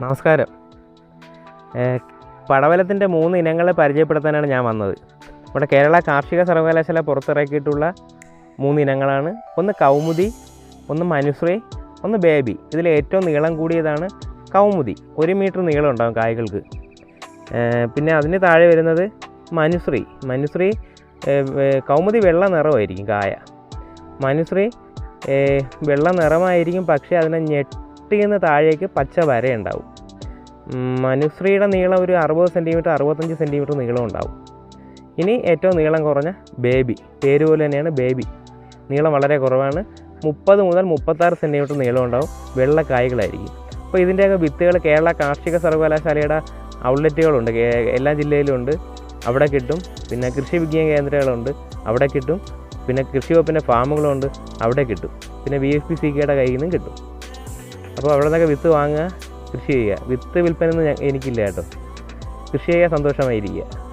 നമസ്കാരം. പടവലത്തിന്റെ മൂന്ന് ഇനങ്ങളെ പരിചയപ്പെടുത്താനാണ് ഞാൻ വന്നത്. ഇവിടെ കേരള കാർഷിക സർവകലാശാല പുറത്തിറക്കിയിട്ടുള്ള മൂന്ന് ഇനങ്ങളാണ്. ഒന്ന് കൗമുദി ഒന്ന് മനുശ്രീ ഒന്ന് ബേബി. ഇതിൽ ഏറ്റവും നീളം കൂടിയതാണ് കൗമുദി. ഒരു മീറ്റർ നീളം ഉണ്ടാകും കായ്കൾക്ക്. പിന്നെ അതിന് താഴെ വരുന്നത് മനുശ്രീ. മനുശ്രീ കൗമുദി വെള്ള നിറമായിരിക്കും കായ. മനുശ്രീ വെള്ള നിറമായിരിക്കും പക്ഷേ അതിനെ ഞെട്ടിന്ന് താഴേക്ക് പച്ച വരയുണ്ടാവും. മനുശ്രീയുടെ നീളം ഒരു അറുപത് സെന്റിമീറ്റർ അറുപത്തഞ്ച് സെന്റിമീറ്റർ നീളം ഉണ്ടാവും. ഇനി ഏറ്റവും നീളം കുറഞ്ഞ ബേബി. പേര് പോലെ തന്നെയാണ് ബേബി. നീളം വളരെ കുറവാണ്. മുപ്പത് മുതൽ മുപ്പത്താറ് സെന്റിമീറ്റർ നീളം ഉണ്ടാവും. വെള്ള കായ്കളായിരിക്കും. അപ്പോൾ ഇതിന്റെയൊക്കെ വിത്തുകൾ കേരള കാർഷിക സർവകലാശാലയുടെ ഔട്ട്ലെറ്റുകളുണ്ട്. എല്ലാ ജില്ലയിലും ഉണ്ട് അവിടെ കിട്ടും. പിന്നെ കൃഷി വിജ്ഞാന കേന്ദ്രങ്ങളുണ്ട്. അവിടെ കിട്ടും. പിന്നെ കൃഷി വകുപ്പിന്റെ ഫാമുകളുണ്ട്. അവിടെ കിട്ടും. പിന്നെ ബി എഫ് പി സി കെയുടെ കയ്യിൽ നിന്നും കിട്ടും. അപ്പോൾ അവിടെ നിന്നൊക്കെ വിത്ത് വാങ്ങുക. കൃഷി ചെയ്യുക. വിത്ത് വിൽപ്പനയൊന്നും ഒന്നും എനിക്കില്ല കേട്ടോ. കൃഷി ചെയ്യുക സന്തോഷമായിരിക്കുക.